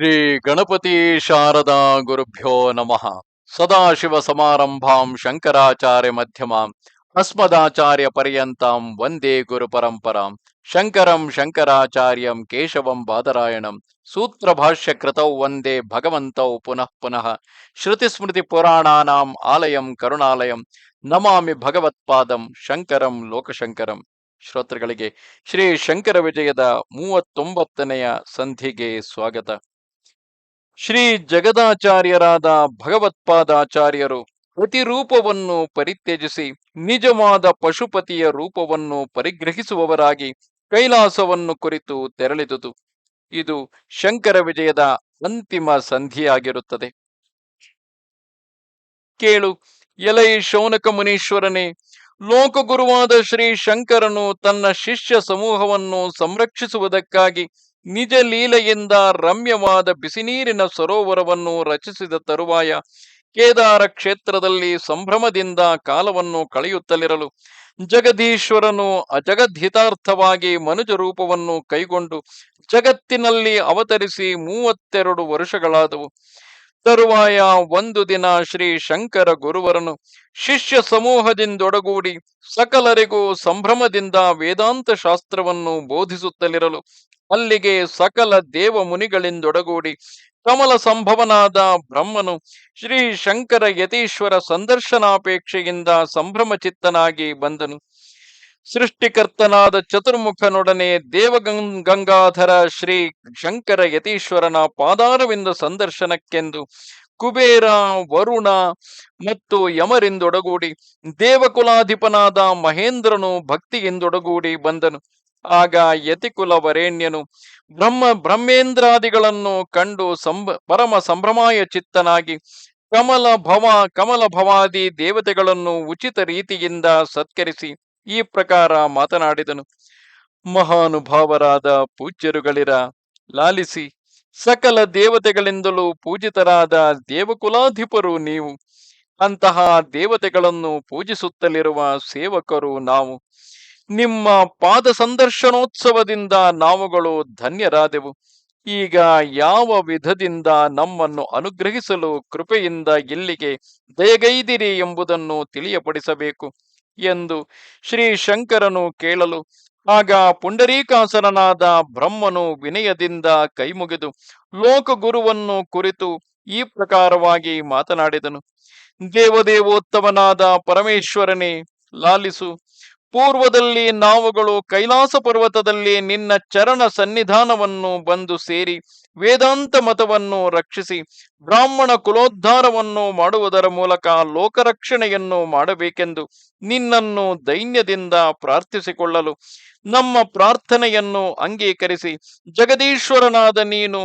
ಶ್ರೀ ಗಣಪತಿ ಶಾರದಾ ಗುರುಭ್ಯೋ ನಮಃ. ಸದಾಶಿವ ಸಮಾರಂಭಾಂ ಶಂಕರಾಚಾರ್ಯ ಮಧ್ಯಮಾಂ ಅಸ್ಮದಾಚಾರ್ಯ ಪರ್ಯಂತಾಂ ವಂದೇ ಗುರು ಪರಂಪರಾಂ ಶಂಕರಂ ಶಂಕರಾಚಾರ್ಯಂ ಕೇಶವಂ ಬಾದರಾಯಣಂ ಸೂತ್ರ ಭಾಷ್ಯ ಕೃತೌ ವಂದೇ ಭಗವಂತೌ ಪುನಃ ಪುನಃ ಶ್ರುತಿ ಸ್ಮೃತಿ ಪುರಾಣಾನಾಂ ಆಲಯಂ ಕರುಣಾಲಯಂ ನಮಾಮಿ ಭಗವತ್ಪಾದಂ ಶಂಕರಂ ಲೋಕಶಂಕರಂ. ಶ್ರೋತೃಗಳಿಗೆ ಶ್ರೀ ಶಂಕರ ವಿಜಯದ ಮೂವತ್ತೊಂಬತ್ತನೆಯ ಸಂಧಿಗೆ ಸ್ವಾಗತ. ಶ್ರೀ ಜಗದಾಚಾರ್ಯರಾದ ಭಗವತ್ಪಾದಾಚಾರ್ಯರು ಪ್ರತಿರೂಪವನ್ನು ಪರಿತ್ಯಜಿಸಿ, ನಿಜವಾದ ಪಶುಪತಿಯ ರೂಪವನ್ನು ಪರಿಗ್ರಹಿಸುವವರಾಗಿ ಕೈಲಾಸವನ್ನು ಕುರಿತು ತೆರಳಿದುದು. ಇದು ಶಂಕರ ವಿಜಯದ ಅಂತಿಮ ಸಂಧಿಯಾಗಿರುತ್ತದೆ. ಕೇಳು, ಎಲೈ ಶೌನಕ ಮುನೀಶ್ವರನೇ, ಲೋಕಗುರುವಾದ ಶ್ರೀ ಶಂಕರನು ತನ್ನ ಶಿಷ್ಯ ಸಮೂಹವನ್ನು ಸಂರಕ್ಷಿಸುವುದಕ್ಕಾಗಿ ನಿಜ ಲೀಲೆಯಿಂದ ರಮ್ಯವಾದ ಬಿಸಿನೀರಿನ ಸರೋವರವನ್ನು ರಚಿಸಿದ ತರುವಾಯ ಕೇದಾರ ಕ್ಷೇತ್ರದಲ್ಲಿ ಸಂಭ್ರಮದಿಂದ ಕಾಲವನ್ನು ಕಳೆಯುತ್ತಲಿರಲು ಜಗದೀಶ್ವರನು ಅಜಗದ್ಹಿತಾರ್ಥವಾಗಿ ಮನುಜ ರೂಪವನ್ನು ಕೈಗೊಂಡು ಜಗತ್ತಿನಲ್ಲಿ ಅವತರಿಸಿ ಮೂವತ್ತೆರಡು ವರ್ಷಗಳಾದವು. ತರುವಾಯ ಒಂದು ದಿನ ಶ್ರೀ ಶಂಕರ ಗುರುವರನು ಶಿಷ್ಯ ಸಮೂಹದಿಂದೊಡಗೂಡಿ ಸಕಲರಿಗೂ ಸಂಭ್ರಮದಿಂದ ವೇದಾಂತ ಶಾಸ್ತ್ರವನ್ನು ಬೋಧಿಸುತ್ತಲಿರಲು ಅಲ್ಲಿಗೆ ಸಕಲ ದೇವ ಮುನಿಗಳಿಂದೊಡಗೂಡಿ ಕಮಲ ಸಂಭವನಾದ ಬ್ರಹ್ಮನು ಶ್ರೀ ಶಂಕರ ಯತೀಶ್ವರ ಸಂದರ್ಶನಾಪೇಕ್ಷೆಯಿಂದ ಸಂಭ್ರಮಚಿತ್ತನಾಗಿ ಬಂದನು. ಸೃಷ್ಟಿಕರ್ತನಾದ ಚತುರ್ಮುಖನೊಡನೆ ದೇವಗಂಗಾಧರ ಶ್ರೀ ಶಂಕರ ಯತೀಶ್ವರನ ಪಾದಾರವಿಂದ ಸಂದರ್ಶನಕ್ಕೆಂದು ಕುಬೇರ, ವರುಣ ಮತ್ತು ಯಮರಿಂದೊಡಗೂಡಿ ದೇವಕುಲಾಧಿಪನಾದ ಮಹೇಂದ್ರನು ಭಕ್ತಿಯಿಂದೊಡಗೂಡಿ ಬಂದನು. ಆಗ ಯತಿಕುಲ ವರೇಣ್ಯನು ಬ್ರಹ್ಮ, ಬ್ರಹ್ಮೇಂದ್ರಾದಿಗಳನ್ನು ಕಂಡು ಸಂಭ, ಪರಮ ಸಂಭ್ರಮಾಯ ಚಿತ್ತನಾಗಿ ಕಮಲ ಭವ, ಕಮಲ ಭವಾದಿ ದೇವತೆಗಳನ್ನು ಉಚಿತ ರೀತಿಯಿಂದ ಸತ್ಕರಿಸಿ ಈ ಪ್ರಕಾರ ಮಾತನಾಡಿದನು. ಮಹಾನುಭಾವರಾದ ಪೂಜ್ಯರುಗಳಿರ ಲಾಲಿಸಿ, ಸಕಲ ದೇವತೆಗಳಿಂದಲೂ ಪೂಜಿತರಾದ ದೇವಕುಲಾಧಿಪರು ನೀವು. ಅಂತಹ ದೇವತೆಗಳನ್ನು ಪೂಜಿಸುತ್ತಲಿರುವ ಸೇವಕರು ನಾವು. ನಿಮ್ಮ ಪಾದ ಸಂದರ್ಶನೋತ್ಸವದಿಂದ ನಾವುಗಳು ಧನ್ಯರಾದೆವು. ಈಗ ಯಾವ ವಿಧದಿಂದ ನಮ್ಮನ್ನು ಅನುಗ್ರಹಿಸಲು ಕೃಪೆಯಿಂದ ಇಲ್ಲಿಗೆ ದಯಗೈದಿರಿ ಎಂಬುದನ್ನು ತಿಳಿಯಪಡಿಸಬೇಕು. ಎಂದು ಶ್ರೀ ಶಂಕರನು ಕೇಳಲು, ಆಗ ಪುಂಡರೀಕಾಸನನಾದ ಬ್ರಹ್ಮನು ವಿನಯದಿಂದ ಕೈಮುಗಿದು ಲೋಕಗುರುವನ್ನು ಕುರಿತು ಈ ಪ್ರಕಾರವಾಗಿ ಮಾತನಾಡಿದನು. ದೇವದೇವೋತ್ತಮನಾದ ಪರಮೇಶ್ವರನೇ, ಲಾಲಿಸು ಪೂರ್ವದಲ್ಲಿ ನಾವುಗಳು ಕೈಲಾಸ ಪರ್ವತದಲ್ಲಿ ನಿನ್ನ ಚರಣ ಸನ್ನಿಧಾನವನ್ನು ಬಂದು ಸೇರಿ ವೇದಾಂತ ಮತವನ್ನು ರಕ್ಷಿಸಿ ಬ್ರಾಹ್ಮಣ ಕುಲೋದ್ಧಾರವನ್ನು ಮಾಡುವುದರ ಮೂಲಕ ಲೋಕರಕ್ಷಣೆಯನ್ನು ಮಾಡಬೇಕೆಂದು ನಿನ್ನನ್ನು ದೈನ್ಯದಿಂದ ಪ್ರಾರ್ಥಿಸಿಕೊಳ್ಳಲು ನಮ್ಮ ಪ್ರಾರ್ಥನೆಯನ್ನು ಅಂಗೀಕರಿಸಿ ಜಗದೀಶ್ವರನಾದ ನೀನು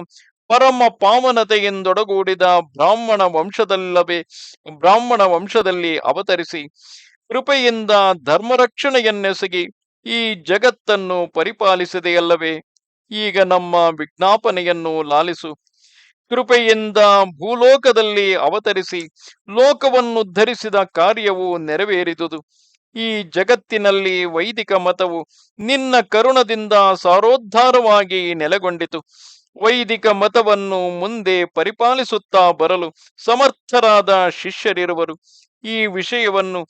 ಪರಮ ಪಾವನತೆಯಿಂದೊಡಗೂಡಿದ ಬ್ರಾಹ್ಮಣ ವಂಶದಲ್ಲವೇ ಬ್ರಾಹ್ಮಣ ವಂಶದಲ್ಲಿ ಅವತರಿಸಿ ಕೃಪೆಯಿಂದ ಧರ್ಮರಕ್ಷಣೆಯನ್ನೆಸಗಿ ಈ ಜಗತ್ತನ್ನು ಪರಿಪಾಲಿಸಿದೆಯಲ್ಲವೇ? ಈಗ ನಮ್ಮ ವಿಜ್ಞಾಪನೆಯನ್ನು ಲಾಲಿಸು. ಕೃಪೆಯಿಂದ ಭೂಲೋಕದಲ್ಲಿ ಅವತರಿಸಿ, ಲೋಕವನ್ನು ಧರಿಸಿದ ಕಾರ್ಯವು ನೆರವೇರಿದುದು. ಈ ಜಗತ್ತಿನಲ್ಲಿ ವೈದಿಕ ಮತವು ನಿನ್ನ ಕರುಣದಿಂದ ಸಾರೋದ್ಧಾರವಾಗಿ ನೆಲೆಗೊಂಡಿತು. ವೈದಿಕ ಮತವನ್ನು ಮುಂದೆ ಪರಿಪಾಲಿಸುತ್ತಾ ಬರಲು ಸಮರ್ಥರಾದ ಶಿಷ್ಯರಿರುವರು. ಈ ವಿಷಯವನ್ನು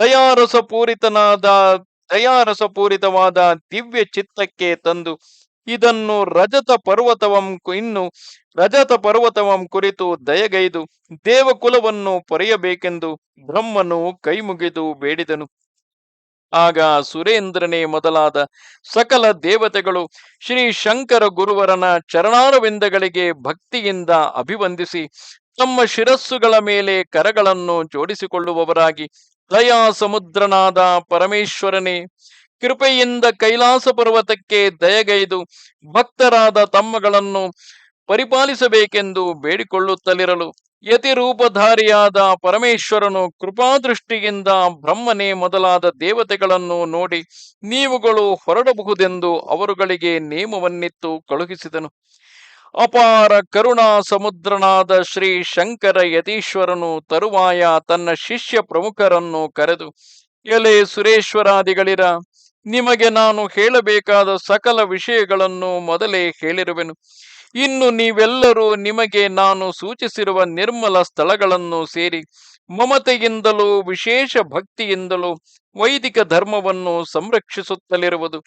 ದಯಾರಸಪೂರಿತನಾದ, ದಯಾರಸಪೂರಿತವಾದ ದಿವ್ಯ ಚಿತ್ತಕ್ಕೆ ತಂದು, ಇದನ್ನು ರಜತ ಪರ್ವತವಂ ಇನ್ನು ರಜತ ಪರ್ವತವಂ ಕುರಿತು ದಯಗೈದು, ದೇವಕುಲವನ್ನು ಪೊರೆಯಬೇಕೆಂದು ಬ್ರಹ್ಮನು ಕೈಮುಗಿದು ಬೇಡಿದನು. ಆಗ ಸುರೇಂದ್ರನೇ ಮೊದಲಾದ ಸಕಲ ದೇವತೆಗಳು ಶ್ರೀ ಶಂಕರ ಗುರುವರನ ಚರಣಾರವಿಂದಗಳಿಗೆ ಭಕ್ತಿಯಿಂದ ಅಭಿವಂದಿಸಿ ತಮ್ಮ ಶಿರಸ್ಸುಗಳ ಮೇಲೆ ಕರಗಳನ್ನು ಜೋಡಿಸಿಕೊಳ್ಳುವವರಾಗಿ ದಯಾ ಸಮುದ್ರನಾದ ಪರಮೇಶ್ವರನೇ, ಕೃಪೆಯಿಂದ ಕೈಲಾಸ ಪರ್ವತಕ್ಕೆ ದಯಗೈದು ಭಕ್ತರಾದ ತಮ್ಮಗಳನ್ನು ಪರಿಪಾಲಿಸಬೇಕೆಂದು ಬೇಡಿಕೊಳ್ಳುತ್ತಲಿರಲು. ಯತಿರೂಪಧಾರಿಯಾದ ಪರಮೇಶ್ವರನು ಕೃಪಾದೃಷ್ಟಿಯಿಂದ ಬ್ರಹ್ಮನೇ ಮೊದಲಾದ ದೇವತೆಗಳನ್ನು ನೋಡಿ, ನೀವುಗಳು ಹೊರಡಬಹುದೆಂದು ಅವರುಗಳಿಗೆ ನೇಮವನ್ನಿತ್ತು ಕಳುಹಿಸಿದನು. ಅಪಾರ ಕರುಣಾ ಸಮುದ್ರನಾದ ಶ್ರೀ ಶಂಕರ ಯತೀಶ್ವರನು ತರುವಾಯ ತನ್ನ ಶಿಷ್ಯ ಪ್ರಮುಖರನ್ನು ಕರೆದು, ಎಲೆ ಸುರೇಶ್ವರಾದಿಗಳಿರ, ನಿಮಗೆ ನಾನು ಹೇಳಬೇಕಾದ ಸಕಲ ವಿಷಯಗಳನ್ನು ಮೊದಲೇ ಹೇಳಿರುವೆನು. ಇನ್ನು ನೀವೆಲ್ಲರೂ ನಿಮಗೆ ನಾನು ಸೂಚಿಸಿರುವ ನಿರ್ಮಲ ಸ್ಥಳಗಳನ್ನು ಸೇರಿ, ಮಮತೆಯಿಂದಲೂ ವಿಶೇಷ ಭಕ್ತಿಯಿಂದಲೂ ವೈದಿಕ ಧರ್ಮವನ್ನು ಸಂರಕ್ಷಿಸುತ್ತಲಿರುವುದು.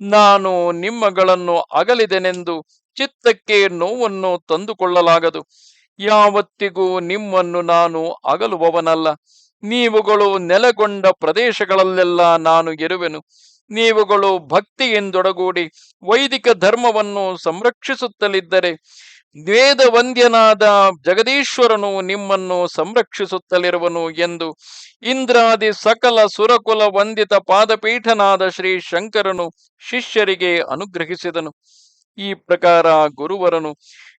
ನಾನು ನಿಮ್ಮಗಳನ್ನು ಅಗಲಿದೆನೆಂದು ಚಿತ್ತಕ್ಕೆ ನೋವನ್ನು ತಂದುಕೊಳ್ಳಲಾಗದು. ಯಾವತ್ತಿಗೂ ನಿಮ್ಮನ್ನು ನಾನು ಅಗಲುವವನಲ್ಲ. ನೀವುಗಳು ನೆಲೆಗೊಂಡ ಪ್ರದೇಶಗಳಲ್ಲೆಲ್ಲ ನಾನು ಇರುವೆನು. ನೀವುಗಳು ಭಕ್ತಿಯಿಂದೊಡಗೂಡಿ ವೈದಿಕ ಧರ್ಮವನ್ನು ಸಂರಕ್ಷಿಸುತ್ತಲಿದ್ದರೆ ವೇದ ವಂದ್ಯನಾದ ಜಗದೀಶ್ವರನು ನಿಮ್ಮನ್ನು ಸಂರಕ್ಷಿಸುತ್ತಲಿರುವನು ಎಂದು ಇಂದ್ರಾದಿ ಸಕಲ ಸುರಕುಲ ವಂದಿತ ಪಾದಪೀಠನಾದ ಶ್ರೀ ಶಂಕರನು ಶಿಷ್ಯರಿಗೆ ಅನುಗ್ರಹಿಸಿದನು. ಈ ಪ್ರಕಾರ ಗುರುವರನು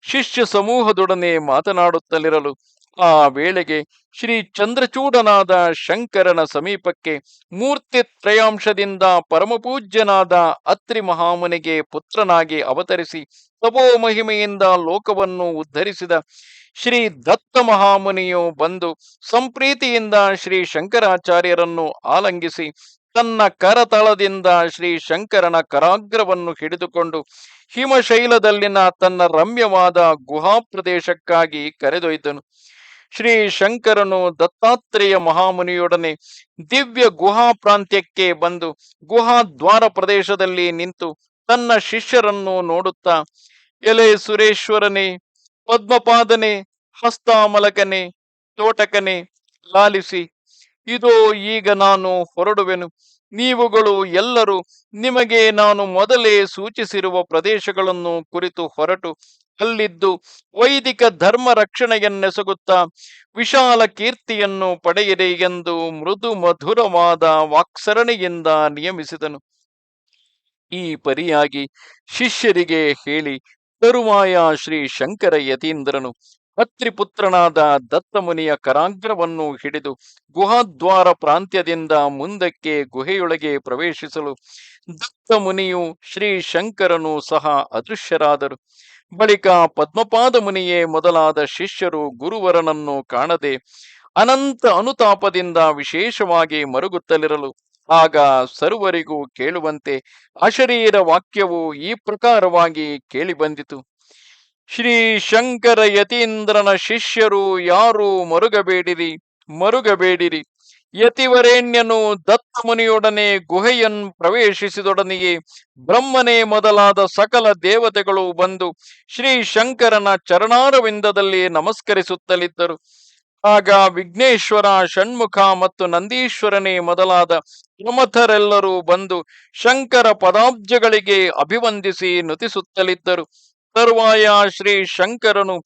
ಶಿಷ್ಯ ಸಮೂಹದೊಡನೆ ಮಾತನಾಡುತ್ತಲಿರಲು ಆ ವೇಳೆಗೆ ಶ್ರೀ ಚಂದ್ರಚೂಡನಾದ ಶಂಕರನ ಸಮೀಪಕ್ಕೆ ಮೂರ್ತಿ ತ್ರಯಾಂಶದಿಂದ ಪರಮಪೂಜ್ಯನಾದ ಅತ್ರಿ ಮಹಾಮುನಿಗೆ ಪುತ್ರನಾಗಿ ಅವತರಿಸಿ ತಪೋ ಮಹಿಮೆಯಿಂದ ಲೋಕವನ್ನು ಉದ್ಧರಿಸಿದ ಶ್ರೀ ದತ್ತ ಮಹಾಮುನಿಯು ಬಂದು ಸಂಪ್ರೀತಿಯಿಂದ ಶ್ರೀ ಶಂಕರಾಚಾರ್ಯರನ್ನು ಆಲಂಗಿಸಿ ತನ್ನ ಕರತಳದಿಂದ ಶ್ರೀ ಶಂಕರನ ಕರಾಗ್ರವನ್ನು ಹಿಡಿದುಕೊಂಡು ಹಿಮಶೈಲದಲ್ಲಿನ ತನ್ನ ರಮ್ಯವಾದ ಗುಹಾ ಪ್ರದೇಶಕ್ಕಾಗಿ ಕರೆದೊಯ್ದನು. ಶ್ರೀ ಶಂಕರನು ದತ್ತಾತ್ರೇಯ ಮಹಾಮುನಿಯೊಡನೆ ದಿವ್ಯ ಗುಹಾ ಪ್ರಾಂತ್ಯಕ್ಕೆ ಬಂದು ಗುಹಾ ದ್ವಾರ ಪ್ರದೇಶದಲ್ಲಿ ನಿಂತು ತನ್ನ ಶಿಷ್ಯರನ್ನು ನೋಡುತ್ತಾ, ಎಲೆ ಸುರೇಶ್ವರನೇ, ಪದ್ಮಪಾದನೆ, ಹಸ್ತಾಮಲಕನೆ, ತೋಟಕನೆ, ಲಾಲಿಸಿ ಇದೋ, ಈಗ ನಾನು ಹೊರಡುವೆನು. ನೀವುಗಳು ಎಲ್ಲರೂ ನಿಮಗೆ ನಾನು ಮೊದಲೇ ಸೂಚಿಸಿರುವ ಪ್ರದೇಶಗಳನ್ನು ಕುರಿತು ಹೊರಟು ಅಲ್ಲಿದ್ದು ವೈದಿಕ ಧರ್ಮ ರಕ್ಷಣೆಯನ್ನೆಸಗುತ್ತಾ ವಿಶಾಲ ಕೀರ್ತಿಯನ್ನು ಪಡೆಯಿರಿ ಎಂದು ಮೃದು ಮಧುರವಾದ ವಾಕ್ಸರಣೆಯಿಂದ ನಿಯಮಿಸಿದನು. ಈ ಪರಿಯಾಗಿ ಶಿಷ್ಯರಿಗೆ ಹೇಳಿ, ತರುವಾಯ ಶ್ರೀ ಶಂಕರ ಯತೀಂದ್ರನು ಅತ್ರಿಪುತ್ರನಾದ ದತ್ತಮುನಿಯ ಕರಾಗ್ರವನ್ನು ಹಿಡಿದು ಗುಹಾದ್ವಾರ ಪ್ರಾಂತ್ಯದಿಂದ ಮುಂದಕ್ಕೆ ಗುಹೆಯೊಳಗೆ ಪ್ರವೇಶಿಸಲು ದತ್ತಮುನಿಯು ಶ್ರೀ ಶಂಕರನು ಸಹ ಅದೃಶ್ಯರಾದರು. ಬಳಿಕ ಪದ್ಮಪಾದ ಮುನಿಯೇ ಮೊದಲಾದ ಶಿಷ್ಯರು ಗುರುವರನನ್ನು ಕಾಣದೆ ಅನಂತ ಅನುತಾಪದಿಂದ ವಿಶೇಷವಾಗಿ ಮರುಗುತ್ತಲಿರಲು. ಆಗ ಸರ್ವರಿಗೂ ಕೇಳುವಂತೆ ಅಶರೀರ ವಾಕ್ಯವು ಈ ಪ್ರಕಾರವಾಗಿ ಕೇಳಿಬಂದಿತು ಶ್ರೀ ಶಂಕರ ಯತೀಂದ್ರನ ಶಿಷ್ಯರು ಯಾರು ಮರುಗಬೇಡಿರಿ ಮರುಗಬೇಡಿರಿ. ಯತಿವರೇಣ್ಯನು ದತ್ತಮುನಿಯೊಡನೆ ಗುಹೆಯನ್ ಪ್ರವೇಶಿಸಿದೊಡನೆಯೇ ಬ್ರಹ್ಮನೇ ಮೊದಲಾದ ಸಕಲ ದೇವತೆಗಳು ಬಂದು ಶ್ರೀ ಶಂಕರನ ಚರಣಾರವಿಂದದಲ್ಲಿ ನಮಸ್ಕರಿಸುತ್ತಲಿದ್ದರು. ಆಗ ವಿಘ್ನೇಶ್ವರ, ಷಣ್ಮುಖ ಮತ್ತು ನಂದೀಶ್ವರನೇ ಮೊದಲಾದ ಪ್ರಮಥರೆಲ್ಲರೂ ಬಂದು ಶಂಕರ ಪದಾಬ್ಜಗಳಿಗೆ ಅಭಿವಂದಿಸಿ ನುತಿಸುತ್ತಲಿದ್ದರು. ತರುವಾಯ ಶ್ರೀ ಶಂಕರನು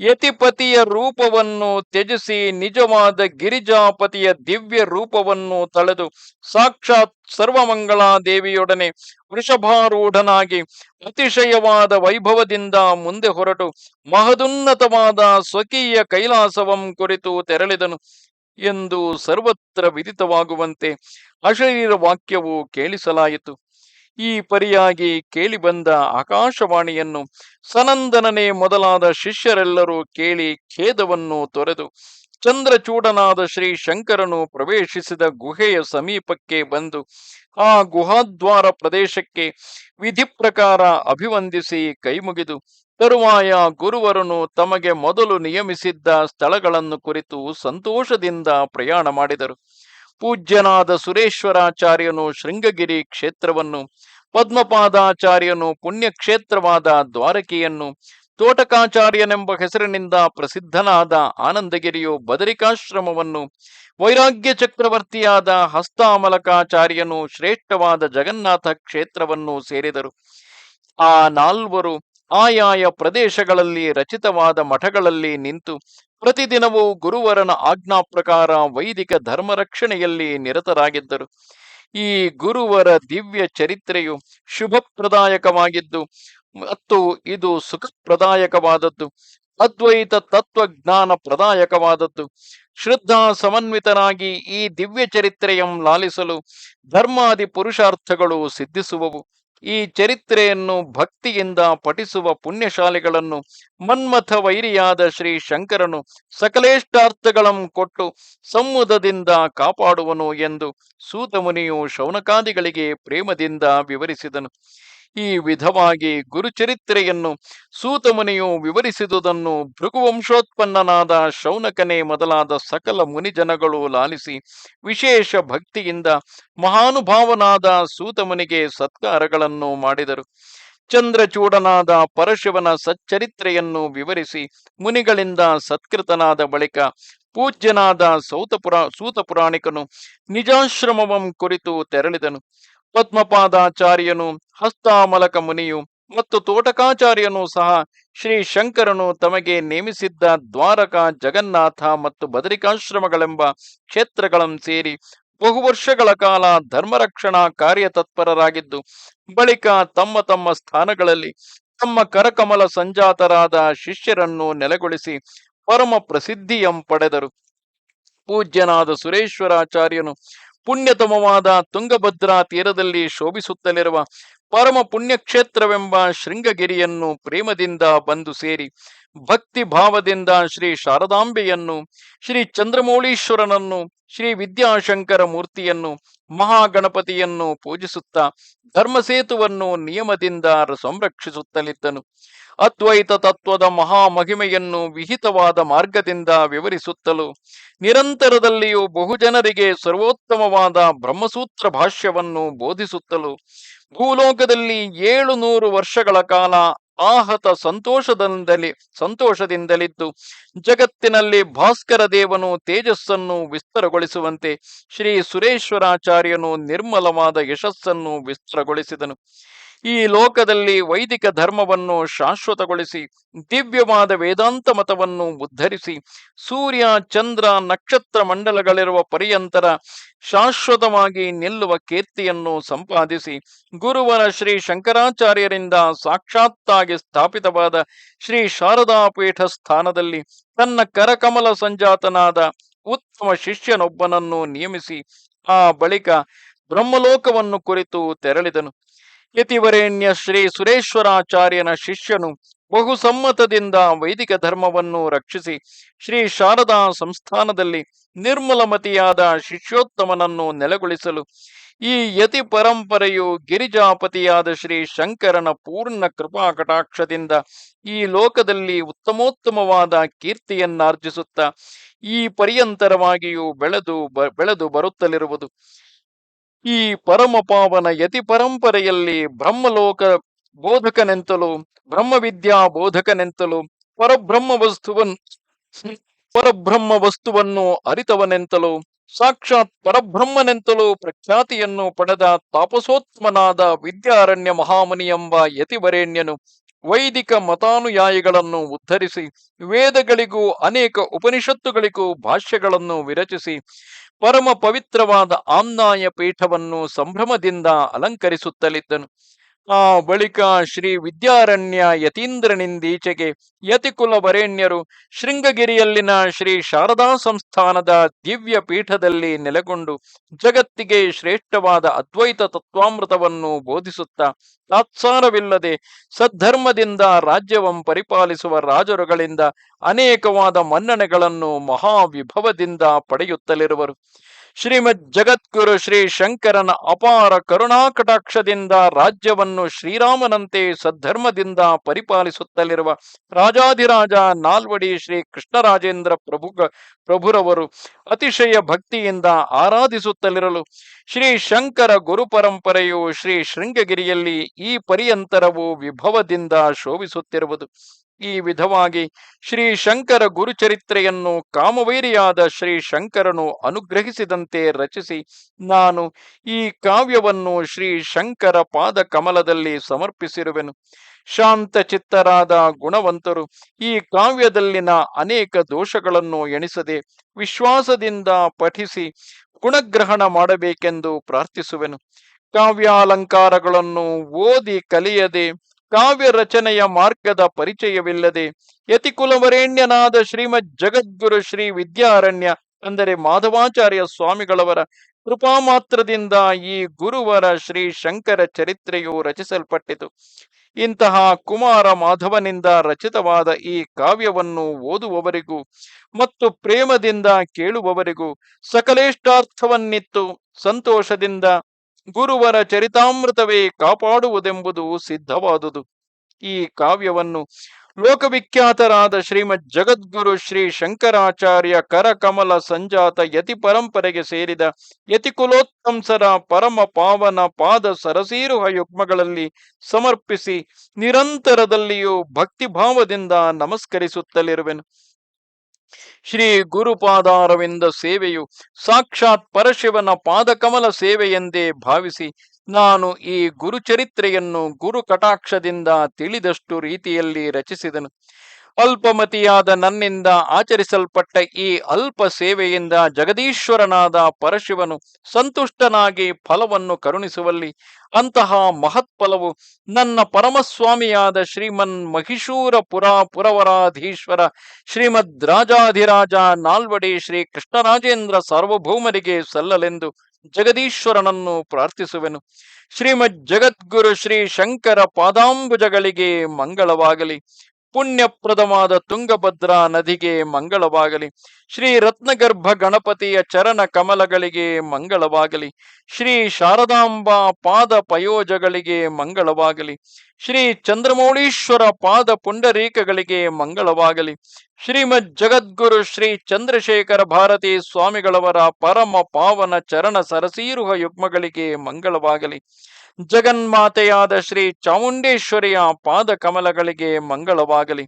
ಯತಿಪತಿಯ ರೂಪವನ್ನು ತ್ಯಜಿಸಿ ನಿಜವಾದ ಗಿರಿಜಾಪತಿಯ ದಿವ್ಯ ರೂಪವನ್ನು ತಳೆದು ಸಾಕ್ಷಾತ್ ಸರ್ವಮಂಗಳಾದೇವಿಯೊಡನೆ ವೃಷಭಾರೂಢನಾಗಿ ಅತಿಶಯವಾದ ವೈಭವದಿಂದ ಮುಂದೆ ಹೊರಟು ಮಹದುನ್ನತವಾದ ಸ್ವಕೀಯ ಕೈಲಾಸವಂ ಕುರಿತು ತೆರಳಿದನು ಎಂದು ಸರ್ವತ್ರ ವಿದಿತವಾಗುವಂತೆ ಅಶರೀರ ವಾಕ್ಯವು ಕೇಳಿಸಲಾಯಿತು. ಈ ಪರಿಯಾಗಿ ಕೇಳಿಬಂದ ಆಕಾಶವಾಣಿಯನ್ನು ಸನಂದನನೇ ಮೊದಲಾದ ಶಿಷ್ಯರೆಲ್ಲರೂ ಕೇಳಿ ಖೇದವನ್ನು ತೊರೆದು ಚಂದ್ರಚೂಡನಾದ ಶ್ರೀ ಶಂಕರನು ಪ್ರವೇಶಿಸಿದ ಗುಹೆಯ ಸಮೀಪಕ್ಕೆ ಬಂದು ಆ ಗುಹಾದ್ವಾರ ಪ್ರದೇಶಕ್ಕೆ ವಿಧಿ ಪ್ರಕಾರ ಅಭಿವಂದಿಸಿ ಕೈಮುಗಿದು ತರುವಾಯ ಗುರುವರನು ತಮಗೆ ಮೊದಲು ನಿಯಮಿಸಿದ್ದ ಸ್ಥಳಗಳನ್ನು ಕುರಿತು ಸಂತೋಷದಿಂದ ಪ್ರಯಾಣ ಮಾಡಿದರು. ಪೂಜ್ಯನಾದ ಸುರೇಶ್ವರಾಚಾರ್ಯನು ಶೃಂಗಗಿರಿ ಕ್ಷೇತ್ರವನ್ನು, ಪದ್ಮಪಾದಾಚಾರ್ಯನು ಪುಣ್ಯಕ್ಷೇತ್ರವಾದ ದ್ವಾರಕೆಯನ್ನು, ತೋಟಕಾಚಾರ್ಯನೆಂಬ ಹೆಸರಿನಿಂದ ಪ್ರಸಿದ್ಧನಾದ ಆನಂದಗಿರಿಯು ಬದರಿಕಾಶ್ರಮವನ್ನು, ವೈರಾಗ್ಯ ಚಕ್ರವರ್ತಿಯಾದ ಹಸ್ತಾಮಲಕಾಚಾರ್ಯನು ಶ್ರೇಷ್ಠವಾದ ಜಗನ್ನಾಥ ಕ್ಷೇತ್ರವನ್ನು ಸೇರಿದರು. ಆ ನಾಲ್ವರು ಆಯಾಯ ಪ್ರದೇಶಗಳಲ್ಲಿ ರಚಿತವಾದ ಮಠಗಳಲ್ಲಿ ನಿಂತು ಪ್ರತಿದಿನವೂ ಗುರುವರನ ಆಜ್ಞಾ ಪ್ರಕಾರ ವೈದಿಕ ಧರ್ಮ ರಕ್ಷಣೆಯಲ್ಲಿ ನಿರತರಾಗಿದ್ದರು. ಈ ಗುರುವರ ದಿವ್ಯ ಚರಿತ್ರೆಯು ಶುಭಪ್ರದಾಯಕವಾಗಿದ್ದು, ಮತ್ತು ಇದು ಸುಖಪ್ರದಾಯಕವಾದದ್ದು, ಅದ್ವೈತ ತತ್ವಜ್ಞಾನ ಪ್ರದಾಯಕವಾದದ್ದು. ಶ್ರದ್ಧಾ ಸಮನ್ವಿತನಾಗಿ ಈ ದಿವ್ಯ ಚರಿತ್ರೆಯಂ ಲಾಲಿಸಲು ಧರ್ಮಾದಿ ಪುರುಷಾರ್ಥಗಳು ಸಿದ್ಧಿಸುವವು. ಈ ಚರಿತ್ರೆಯನ್ನು ಭಕ್ತಿಯಿಂದ ಪಠಿಸುವ ಪುಣ್ಯಶಾಲೆಗಳನ್ನು ಮನ್ಮಥ ವೈರಿಯಾದ ಶ್ರೀ ಶಂಕರನು ಸಕಲೇಷ್ಟಾರ್ಥಗಳಂ ಕೊಟ್ಟು ಸಮ್ಮುದದಿಂದ ಕಾಪಾಡುವನು ಎಂದು ಸೂತಮುನಿಯು ಶೌನಕಾದಿಗಳಿಗೆ ಪ್ರೇಮದಿಂದ ವಿವರಿಸಿದನು. ಈ ವಿಧವಾಗಿ ಗುರುಚರಿತ್ರೆಯನ್ನು ಸೂತಮುನಿಯು ವಿವರಿಸಿದುದನ್ನು ಭೃಗುವಂಶೋತ್ಪನ್ನನಾದ ಶೌನಕನೇ ಮೊದಲಾದ ಸಕಲ ಮುನಿಜನಗಳು ಲಾಲಿಸಿ ವಿಶೇಷ ಭಕ್ತಿಯಿಂದ ಮಹಾನುಭಾವನಾದ ಸೂತಮುನಿಗೆ ಸತ್ಕಾರಗಳನ್ನು ಮಾಡಿದರು. ಚಂದ್ರಚೂಡನಾದ ಪರಶಿವನ ಸಚ್ಚರಿತ್ರೆಯನ್ನು ವಿವರಿಸಿ ಮುನಿಗಳಿಂದ ಸತ್ಕೃತನಾದ ಬಳಿಕ ಪೂಜ್ಯನಾದ ಸೌತಪುರ, ಸೂತಪುರಾಣಿಕನು ನಿಜಾಶ್ರಮವಂ ಕುರಿತು ತೆರಳಿದನು. ಪದ್ಮಪಾದಾಚಾರ್ಯನು ಹಸ್ತಾಮಲಕ ಮುನಿಯು ಮತ್ತು ತೋಟಕಾಚಾರ್ಯನು ಸಹ ಶ್ರೀ ಶಂಕರನು ತಮಗೆ ನೇಮಿಸಿದ್ದ ದ್ವಾರಕ, ಜಗನ್ನಾಥ ಮತ್ತು ಬದರಿಕಾಶ್ರಮಗಳೆಂಬ ಕ್ಷೇತ್ರಗಳನ್ನು ಸೇರಿ ಬಹು ವರ್ಷಗಳ ಕಾಲ ಧರ್ಮರಕ್ಷಣಾ ಕಾರ್ಯತತ್ಪರರಾಗಿದ್ದು, ಬಳಿಕ ತಮ್ಮ ತಮ್ಮ ಸ್ಥಾನಗಳಲ್ಲಿ ತಮ್ಮ ಕರಕಮಲ ಸಂಜಾತರಾದ ಶಿಷ್ಯರನ್ನು ನೆಲೆಗೊಳಿಸಿ ಪರಮ ಪ್ರಸಿದ್ಧಿಯಂ ಪಡೆದರು. ಪೂಜ್ಯನಾದ ಸುರೇಶ್ವರಾಚಾರ್ಯನು ಪುಣ್ಯತಮವಾದ ತುಂಗಭದ್ರಾ ತೀರದಲ್ಲಿ ಶೋಭಿಸುತ್ತಲಿರುವ ಪರಮ ಪುಣ್ಯಕ್ಷೇತ್ರವೆಂಬ ಶೃಂಗಗಿರಿಯನ್ನು ಪ್ರೇಮದಿಂದ ಬಂದು ಸೇರಿ ಭಕ್ತಿ ಭಾವದಿಂದ ಶ್ರೀ ಶಾರದಾಂಬೆಯನ್ನು, ಶ್ರೀ ಚಂದ್ರಮೌಳೀಶ್ವರನನ್ನು, ಶ್ರೀ ವಿದ್ಯಾಶಂಕರ ಮೂರ್ತಿಯನ್ನು, ಮಹಾಗಣಪತಿಯನ್ನು ಪೂಜಿಸುತ್ತಾ ಧರ್ಮಸೇತುವನ್ನು ನಿಯಮದಿಂದ ಸಂರಕ್ಷಿಸುತ್ತಲಿದ್ದನು. ಅದ್ವೈತ ತತ್ವದ ಮಹಾಮಹಿಮೆಯನ್ನು ವಿಹಿತವಾದ ಮಾರ್ಗದಿಂದ ವಿವರಿಸುತ್ತಲೂ ನಿರಂತರದಲ್ಲಿಯೂ ಬಹುಜನರಿಗೆ ಸರ್ವೋತ್ತಮವಾದ ಬ್ರಹ್ಮಸೂತ್ರ ಭಾಷ್ಯವನ್ನು ಬೋಧಿಸುತ್ತಲೂ ಭೂಲೋಕದಲ್ಲಿ ಏಳು ನೂರು ವರ್ಷಗಳ ಕಾಲ ಆಹತ ಸಂತೋಷದಿಂದಲೇ, ಸಂತೋಷದಿಂದಲಿದ್ದು ಜಗತ್ತಿನಲ್ಲಿ ಭಾಸ್ಕರ ದೇವನು ತೇಜಸ್ಸನ್ನು ವಿಸ್ತರಗೊಳಿಸುವಂತೆ ಶ್ರೀ ಸುರೇಶ್ವರಾಚಾರ್ಯನು ನಿರ್ಮಲವಾದ ಯಶಸ್ಸನ್ನು ವಿಸ್ತಾರಗೊಳಿಸಿದನು. ಈ ಲೋಕದಲ್ಲಿ ವೈದಿಕ ಧರ್ಮವನ್ನು ಶಾಶ್ವತಗೊಳಿಸಿ, ದಿವ್ಯವಾದ ವೇದಾಂತ ಮತವನ್ನು ಉದ್ಧರಿಸಿ, ಸೂರ್ಯ, ಚಂದ್ರ, ನಕ್ಷತ್ರ ಮಂಡಲಗಳಿರುವ ಪರ್ಯಂತರ ಶಾಶ್ವತವಾಗಿ ನಿಲ್ಲುವ ಕೀರ್ತಿಯನ್ನು ಸಂಪಾದಿಸಿ, ಗುರುವರ ಶ್ರೀ ಶಂಕರಾಚಾರ್ಯರಿಂದ ಸಾಕ್ಷಾತ್ತಾಗಿ ಸ್ಥಾಪಿತವಾದ ಶ್ರೀ ಶಾರದಾ ಪೀಠ ಸ್ಥಾನದಲ್ಲಿ ತನ್ನ ಕರಕಮಲ ಸಂಜಾತನಾದ ಉತ್ತಮ ಶಿಷ್ಯನೊಬ್ಬನನ್ನು ನಿಯಮಿಸಿ ಆ ಬಳಿಕ ಬ್ರಹ್ಮಲೋಕವನ್ನು ಕುರಿತು ತೆರಳಿದನು. ಯತಿವರೇಣ್ಯ ಶ್ರೀ ಸುರೇಶ್ವರಾಚಾರ್ಯನ ಶಿಷ್ಯನು ಬಹುಸಮ್ಮತದಿಂದ ವೈದಿಕ ಧರ್ಮವನ್ನು ರಕ್ಷಿಸಿ ಶ್ರೀ ಶಾರದಾ ಸಂಸ್ಥಾನದಲ್ಲಿ ನಿರ್ಮಲಮತಿಯಾದ ಶಿಷ್ಯೋತ್ತಮನನ್ನು ನೆಲೆಗೊಳಿಸಲು ಈ ಯತಿ ಪರಂಪರೆಯು ಗಿರಿಜಾಪತಿಯಾದ ಶ್ರೀ ಶಂಕರನ ಪೂರ್ಣ ಕೃಪಾ ಕಟಾಕ್ಷದಿಂದ ಈ ಲೋಕದಲ್ಲಿ ಉತ್ತಮೋತ್ತಮವಾದ ಕೀರ್ತಿಯನ್ನಾರ್ಜಿಸುತ್ತಾ ಈ ಪರ್ಯಂತರವಾಗಿಯೂ ಬೆಳೆದು ಬ, ಬೆಳೆದು ಬರುತ್ತಲಿರುವುದು. ಈ ಪರಮ ಪಾವನ ಯತಿ ಪರಂಪರೆಯಲ್ಲಿ ಬ್ರಹ್ಮಲೋಕ ಬೋಧಕನೆಂತಲೂ, ಬ್ರಹ್ಮವಿದ್ಯಾ ಬೋಧಕನೆಂತಲೂ, ಪರಬ್ರಹ್ಮ ವಸ್ತುವನ್ನು ಪರಬ್ರಹ್ಮ ವಸ್ತುವನ್ನು ಅರಿತವನೆಂತಲೂ, ಸಾಕ್ಷಾತ್ ಪರಬ್ರಹ್ಮನೆಂತಲೂ ಪ್ರಖ್ಯಾತಿಯನ್ನು ಪಡೆದ ತಾಪಸೋತ್ಮನಾದ ವಿದ್ಯಾರಣ್ಯ ಮಹಾಮುನಿ ಎಂಬ ಯತಿವರೇಣ್ಯನು ವೈದಿಕ ಮತಾನುಯಾಯಿಗಳನ್ನು ಉದ್ಧರಿಸಿ, ವೇದಗಳಿಗೂ ಅನೇಕ ಉಪನಿಷತ್ತುಗಳಿಗೂ ಭಾಷ್ಯಗಳನ್ನು ವಿರಚಿಸಿ ಪರಮ ಪವಿತ್ರವಾದ ಆಮ್ನಾಯ ಪೀಠವನ್ನು ಸಂಭ್ರಮದಿಂದ ಅಲಂಕರಿಸುತ್ತಲಿದ್ದನು. ಆ ಬಳಿಕ ಶ್ರೀ ವಿದ್ಯಾರಣ್ಯ ಯತೀಂದ್ರನಿಂದೀಚೆಗೆ ಯತಿಕುಲ ವರೇಣ್ಯರು ಶೃಂಗಗಿರಿಯಲ್ಲಿನ ಶ್ರೀ ಶಾರದಾ ಸಂಸ್ಥಾನದ ದಿವ್ಯ ಪೀಠದಲ್ಲಿ ನೆಲೆಗೊಂಡು ಜಗತ್ತಿಗೆ ಶ್ರೇಷ್ಠವಾದ ಅದ್ವೈತ ತತ್ವಾಮೃತವನ್ನು ಬೋಧಿಸುತ್ತಾ ತಾತ್ಸಾರವಿಲ್ಲದೆ ಸದ್ಧರ್ಮದಿಂದ ರಾಜ್ಯವಂ ಪರಿಪಾಲಿಸುವ ರಾಜರುಗಳಿಂದ ಅನೇಕವಾದ ಮನ್ನಣೆಗಳನ್ನು ಮಹಾವಿಭವದಿಂದ ಪಡೆಯುತ್ತಲಿರುವರು. ಶ್ರೀಮದ್ ಜಗದ್ಗುರು ಶ್ರೀ ಶಂಕರನ ಅಪಾರ ಕರುಣಾಕಟಾಕ್ಷದಿಂದ ರಾಜ್ಯವನ್ನು ಶ್ರೀರಾಮನಂತೆ ಸದ್ಧರ್ಮದಿಂದ ಪರಿಪಾಲಿಸುತ್ತಲಿರುವ ರಾಜಾಧಿರಾಜ ನಾಲ್ವಡಿ ಶ್ರೀ ಕೃಷ್ಣರಾಜೇಂದ್ರ ಪ್ರಭು ಪ್ರಭುರವರು ಅತಿಶಯ ಭಕ್ತಿಯಿಂದ ಆರಾಧಿಸುತ್ತಲಿರಲು ಶ್ರೀ ಶಂಕರ ಗುರು ಪರಂಪರೆಯು ಶ್ರೀ ಶೃಂಗಗಿರಿಯಲ್ಲಿ ಈ ಪರ್ಯಂತರವು ವಿಭವದಿಂದ ಶೋಭಿಸುತ್ತಿರುವುದು. ಈ ವಿಧವಾಗಿ ಶ್ರೀ ಶಂಕರ ಗುರುಚರಿತ್ರೆಯನ್ನು ಕಾಮವೈರಿಯಾದ ಶ್ರೀ ಶಂಕರನು ಅನುಗ್ರಹಿಸಿದಂತೆ ರಚಿಸಿ ನಾನು ಈ ಕಾವ್ಯವನ್ನು ಶ್ರೀ ಶಂಕರ ಪಾದ ಕಮಲದಲ್ಲಿ ಸಮರ್ಪಿಸಿರುವೆನು. ಶಾಂತ ಚಿತ್ತರಾದ ಗುಣವಂತರು ಈ ಕಾವ್ಯದಲ್ಲಿನ ಅನೇಕ ದೋಷಗಳನ್ನು ಎಣಿಸದೆ ವಿಶ್ವಾಸದಿಂದ ಪಠಿಸಿ ಗುಣಗ್ರಹಣ ಮಾಡಬೇಕೆಂದು ಪ್ರಾರ್ಥಿಸುವೆನು. ಕಾವ್ಯಾಲಂಕಾರಗಳನ್ನು ಓದಿ ಕಲಿಯದೆ ಕಾವ್ಯ ರಚನೆಯ ಮಾರ್ಗದ ಪರಿಚಯವಿಲ್ಲದೆ ಯತಿಕುಲವರೇಣ್ಯನಾದ ಶ್ರೀಮದ್ ಜಗದ್ಗುರು ಶ್ರೀ ವಿದ್ಯಾರಣ್ಯ, ಅಂದರೆ ಮಾಧವಾಚಾರ್ಯ ಸ್ವಾಮಿಗಳವರ ಕೃಪಾ ಮಾತ್ರದಿಂದ ಈ ಗುರುವರ ಶ್ರೀ ಶಂಕರ ಚರಿತ್ರೆಯು ರಚಿಸಲ್ಪಟ್ಟಿತು. ಇಂತಹ ಕುಮಾರ ಮಾಧವನಿಂದ ರಚಿತವಾದ ಈ ಕಾವ್ಯವನ್ನು ಓದುವವರಿಗೂ ಮತ್ತು ಪ್ರೇಮದಿಂದ ಕೇಳುವವರಿಗೂ ಸಕಲೇಷ್ಟಾರ್ಥವನ್ನಿತ್ತು, ಸಂತೋಷದಿಂದ ಗುರುವರ ಚರಿತಾಮೃತವೇ ಕಾಪಾಡುವುದೆಂಬುದು ಸಿದ್ಧವಾದುದು. ಈ ಕಾವ್ಯವನ್ನು ಲೋಕವಿಖ್ಯಾತರಾದ ಶ್ರೀಮದ್ ಜಗದ್ಗುರು ಶ್ರೀ ಶಂಕರಾಚಾರ್ಯ ಕರಕಮಲ ಸಂಜಾತ ಯತಿ ಪರಂಪರೆಗೆ ಸೇರಿದ ಯತಿಕುಲೋತ್ತಂಸರ ಪರಮ ಪಾವನ ಪಾದ ಸರಸೀರುಹ ಯುಗ್ಮಗಳಲ್ಲಿ ಸಮರ್ಪಿಸಿ ನಿರಂತರದಲ್ಲಿಯೂ ಭಕ್ತಿಭಾವದಿಂದ ನಮಸ್ಕರಿಸುತ್ತಲಿರುವೆನು. ಶ್ರೀ ಗುರುಪಾದಾರವಿಂದ ಸೇವೆಯು ಸಾಕ್ಷಾತ್ ಪರಶಿವನ ಪಾದಕಮಲ ಸೇವೆಯೆಂದೇ ಭಾವಿಸಿ ನಾನು ಈ ಗುರುಚರಿತ್ರೆಯನ್ನು ಗುರು ಕಟಾಕ್ಷದಿಂದ ತಿಳಿದಷ್ಟು ರೀತಿಯಲ್ಲಿ ರಚಿಸಿದನು. ಅಲ್ಪಮತಿಯಾದ ನನ್ನಿಂದ ಆಚರಿಸಲ್ಪಟ್ಟ ಈ ಅಲ್ಪ ಸೇವೆಯಿಂದ ಜಗದೀಶ್ವರನಾದ ಪರಶಿವನು ಸಂತುಷ್ಟನಾಗಿ ಫಲವನ್ನು ಕರುಣಿಸುವಲ್ಲಿ ಅಂತಹ ಮಹತ್ಫಲವು ನನ್ನ ಪರಮಸ್ವಾಮಿಯಾದ ಶ್ರೀಮನ್ ಮಹಿಷೂರ ಪುರ ಪುರವರಾಧೀಶ್ವರ ಶ್ರೀಮದ್ ರಾಜಾಧಿರಾಜ ನಾಲ್ವಡಿ ಶ್ರೀ ಕೃಷ್ಣರಾಜೇಂದ್ರ ಸಾರ್ವಭೌಮರಿಗೆ ಸಲ್ಲಲೆಂದು ಜಗದೀಶ್ವರನನ್ನು ಪ್ರಾರ್ಥಿಸುವೆನು. ಶ್ರೀಮದ್ ಜಗದ್ಗುರು ಶ್ರೀ ಶಂಕರ ಪಾದಾಂಬುಜಗಳಿಗೆ ಮಂಗಳವಾಗಲಿ. ಪುಣ್ಯಪ್ರದವಾದ ತುಂಗಭದ್ರಾ ನದಿಗೆ ಮಂಗಳವಾಗಲಿ. ಶ್ರೀ ರತ್ನಗರ್ಭ ಗಣಪತಿಯ ಚರಣ ಕಮಲಗಳಿಗೆ ಮಂಗಳವಾಗಲಿ. ಶ್ರೀ ಶಾರದಾಂಬಾ ಪಾದ ಪಯೋಜಗಳಿಗೆ ಮಂಗಳವಾಗಲಿ. ಶ್ರೀ ಚಂದ್ರಮೌಳೀಶ್ವರ ಪಾದ ಪುಂಡರೀಕಗಳಿಗೆ ಮಂಗಳವಾಗಲಿ. ಶ್ರೀಮದ್ ಜಗದ್ಗುರು ಶ್ರೀ ಚಂದ್ರಶೇಖರ ಭಾರತಿ ಸ್ವಾಮಿಗಳವರ ಪರಮ ಪಾವನ ಚರಣ ಸರಸೀರುಹ ಯುಗ್ಮಗಳಿಗೆ ಮಂಗಳವಾಗಲಿ. ಜಗನ್ಮಾತೆಯಾದ ಶ್ರೀ ಚಾಮುಂಡೇಶ್ವರಿಯ ಪಾದ ಕಮಲಗಳಿಗೆ ಮಂಗಳವಾಗಲಿ.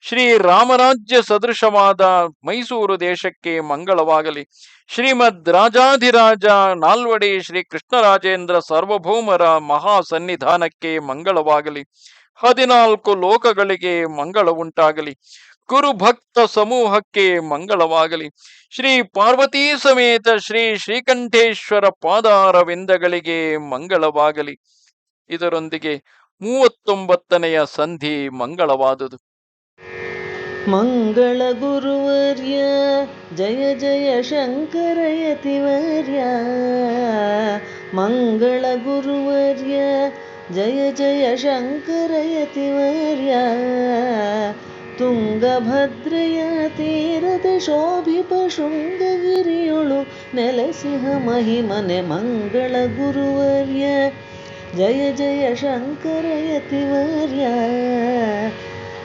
ಶ್ರೀ ರಾಮರಾಜ್ಯ ಸದೃಶವಾದ ಮೈಸೂರು ದೇಶಕ್ಕೆ ಮಂಗಳವಾಗಲಿ. ಶ್ರೀಮದ್ ರಾಜಾಧಿರಾಜ ನಾಲ್ವಡಿ ಶ್ರೀ ಕೃಷ್ಣರಾಜೇಂದ್ರ ಸಾರ್ವಭೌಮರ ಮಹಾ ಸನ್ನಿಧಾನಕ್ಕೆ ಮಂಗಳವಾಗಲಿ. ಹದಿನಾಲ್ಕು ಲೋಕಗಳಿಗೆ ಮಂಗಳ ಉಂಟಾಗಲಿ ಗುರು ಭಕ್ತ ಸಮೂಹಕ್ಕೆ ಮಂಗಳವಾಗಲಿ. ಶ್ರೀ ಪಾರ್ವತೀ ಸಮೇತ ಶ್ರೀ ಶ್ರೀಕಂಠೇಶ್ವರ ಪಾದಾರವಿಂದಗಳಿಗೆ ಮಂಗಳವಾಗಲಿ. ಇದರೊಂದಿಗೆ ಮೂವತ್ತೊಂಬತ್ತನೆಯ ಸಂಧಿ ಮಂಗಳವಾದುದು. ಮಂಗಳ ಗುರುವರ್ಯ, ಜಯ ಜಯ ಶಂಕರಯತಿವರ್ಯ ಮಂಗಳ ಗುರುವರ್ಯ, ಜಯ ಜಯ ಶಂಕರಯತಿವರ್ಯ ತುಂಗಭದ್ರೆಯ ತೀರದ ಶೋಭಿಪ ಶೃಂಗಗಿರಿಯೊಳು ನೆಲೆಸಿಹ ಮಹಿಮನೆ ಮಂಗಳ ಗುರುವರ್ಯ. ಜಯ ಜಯ ಶಂಕರಯತಿವರ್ಯ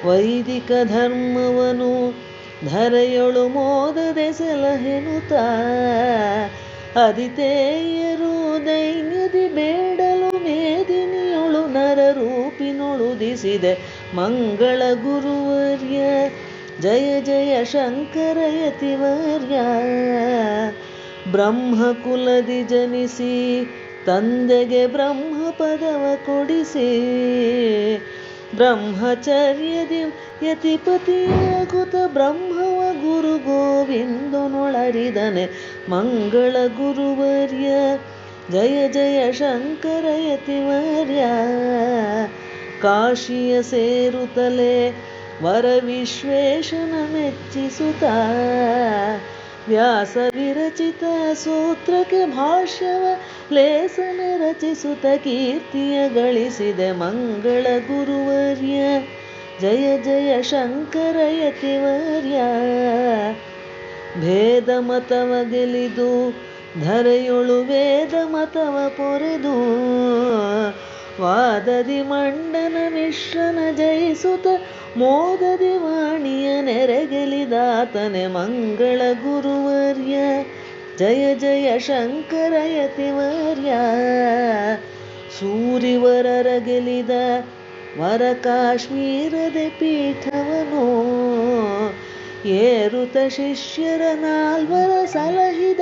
ವೈದಿಕ ಧರ್ಮವನು ಧರೆಯೊಳು ಮೋದದೆ ಸಲಹೆನುತ. ಅದಿತೇಯರು ದೈನ್ಯದಿ ಬೇಡಲು ಮೇದಿನಿಯೊಳು ನರರೂಪಿನೊಳುದಿಸಿದೆ. ಮಂಗಳ ಗುರುವರ್ಯ, ಜಯ ಜಯ ಶಂಕರಯತಿವರ್ಯ ಬ್ರಹ್ಮಕುಲದಿ ಜನಿಸಿ, ತಂದೆಗೆ ಬ್ರಹ್ಮ ಪದವ ಕೊಡಿಸಿ. ಬ್ರಹ್ಮಚರ್ಯದಿ ಯತಿಪತಿಯಾಗುತ್ತ ಬ್ರಹ್ಮವ ಗುರು ಗೋವಿಂದನೊಳರಿದನೆ. ಮಂಗಳ ಗುರುವರ್ಯ, ಜಯ ಜಯ ಶಂಕರ ಯತಿವರ್ಯ. ಕಾಶಿಯ ಸೇರುತ್ತಲೇ ವರವಿಶ್ವೇಶನ ಮೆಚ್ಚಿಸುತ್ತ. ವ್ಯಾಸ ವಿರಚಿತ ಸೂತ್ರಕ್ಕೆ ಭಾಷ್ಯವ ಲೇಸನ ರಚಿಸುತ್ತ ಕೀರ್ತಿಯ ಗಳಿಸಿದೆ ಮಂಗಳ ಗುರುವರ್ಯ. ಜಯ ಜಯ ಶಂಕರ ಯತಿವರ್ಯ. ಭೇದ ಮತವ ಗೆಲಿದು, ಧರೆಯೊಳು ವೇದ ಮತವ ಪೊರೆದು. ವಾದದಿ ಮಂಡನ ಮಿಶ್ರನ ಜಯಿಸುತ, ಮೋದದಿ ವಾಣಿಯ ನೆರೆಗೆಲಿದಾತನೆ ಮಂಗಳ ಗುರುವರ್ಯ. ಜಯ ಜಯ ಶಂಕರ ಯತಿವರ್ಯ. ಸೂರಿವರರ ಗೆಲಿದ ವರ ಕಾಶ್ಮೀರದ ಪೀಠವನು. ಏರುತ ಶಿಷ್ಯರ ನಾಲ್ವರ ಸಲಹಿದ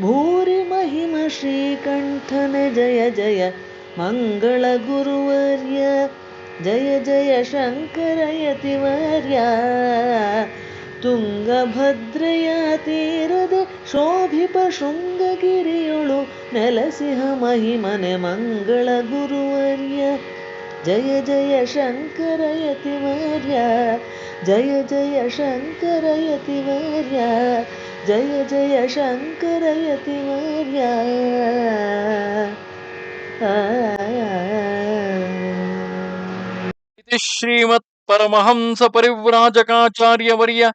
ಭೂರಿ ಮಹಿಮ ಶ್ರೀಕಂಠನ ಜಯ ಜಯ. ಮಂಗಳ ಗುರುವರ್ಯ ಜಯ ಜಯ ಶಂಕರ ಯತಿವರ್ಯ ತುಂಗಭದ್ರೆಯ ತೀರದ ಶೋಭಿಪ ಶೃಂಗಗಿರಿಯೊಳು ನೆಲಸಿಹ ಮಹಿಮನೆ ಮಂಗಳ ಗುರುವರ್ಯ ಜಯ ಜಯ ಶಂಕರ ಯತಿವರ್ಯ ಜಯ ಜಯ ಶಂಕರ ಯತಿವರ್ಯ ಜಯ ಜಯ ಶಂಕರ ಯತಿವರ್ಯ इति श्रीमत्परमहंस परिव्राजकाचार्यवर्य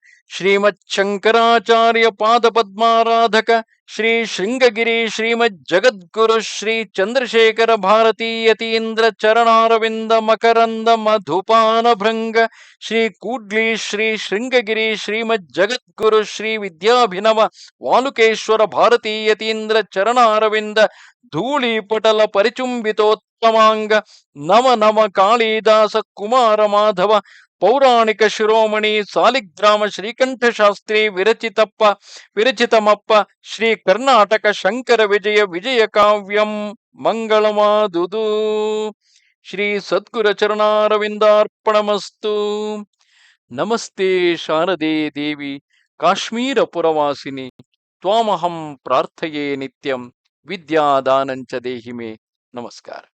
ಶಂಕರಾಚಾರ್ಯ ಪಾದ ಪದ್ಮಾರಾಧಕ ಶ್ರೀ ಶೃಂಗಗಿರಿ ಶ್ರೀಮದ್ ಜಗದ್ಗುರು ಶ್ರೀ ಚಂದ್ರಶೇಖರ ಭಾರತೀಯತೀಂದ್ರ ಚರಣಾರವಿಂದ ಮಕರಂದ ಮಧುಪಾನ ಭೃಂಗ ಶ್ರೀ ಕೂಡ್ಲಿ ಶ್ರೀ ಶೃಂಗಗಿರಿ ಶ್ರೀಮದ್ ಜಗದ್ಗುರು ಶ್ರೀ ವಿದ್ಯಾಭಿನವ ವಾಲುಕೇಶ್ವರ ಭಾರತೀಯತೀಂದ್ರ ಚರಣಾರವಿಂದ ಧೂಳಿಪಟಲ ಪರಿಚುಂಬಿತೋತ್ತಮಾಂಗ ನಮ ನಮ ಕಾಳಿದಾಸ ಕುಮಾರ ಮಾಧವ ಪೌರಾಣಿಕ ಶಿರೋಮಣಿ ಸಾಲಿಗ್ರಾಮ ಶ್ರೀಕಂಠ ಶಾಸ್ತ್ರಿ ವಿರಚಿತಪ್ಪ, ವಿರಚಿತಮಪ್ಪ, ಶ್ರೀ ಕರ್ನಾಟಕ ಶಂಕರ ವಿಜಯ ವಿಜಯ ಕಾವ್ಯಂ ಮಂಗಳಮಾದುದು. ಶ್ರೀ ಸದ್ಗುರ ಚರಣಾರವಿಂದಾರ್ಪಣಮಸ್ತು. ನಮಸ್ತೆ ಶಾರದೆ ದೇವಿ ಕಾಶ್ಮೀರ ಪುರವಾಸಿನಿ ತ್ವಾಮಹಂ ಪ್ರಾರ್ಥಯೇ ನಿತ್ಯಂ, ವಿದ್ಯಾದಾನಂಚ ದೇಹಿಮೆ. ನಮಸ್ಕಾರ.